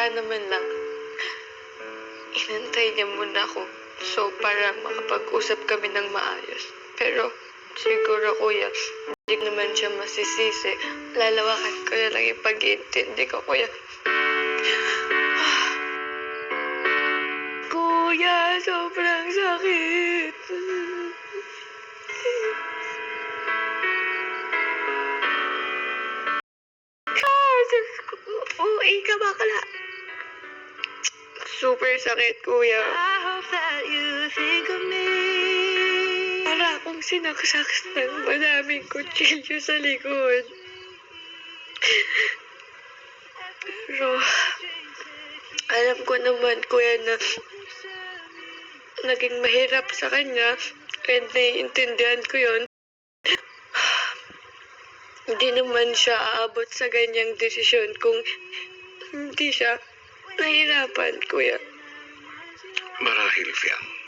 Sana man lang, inantay niya muna ako. So, para makapag-usap kami ng maayos. Pero, siguro kuya, hindi naman siya masisisi. Lalawakan ko na lang yung pag-iintindi ko, kuya. kuya, sobrang sakit. Ah. Uwi ka bakla. Super sakit, kuya. I hope that you think of me. Para akong sinaksak ng madaming kutsilyo sa likod. Pero, alam ko naman, kuya, na naging mahirap sa kanya. And naiintindihan ko yon. Hindi naman siya aabot sa ganyang desisyon kung hindi siya nahirapan, kuya. Marahil, Fiang.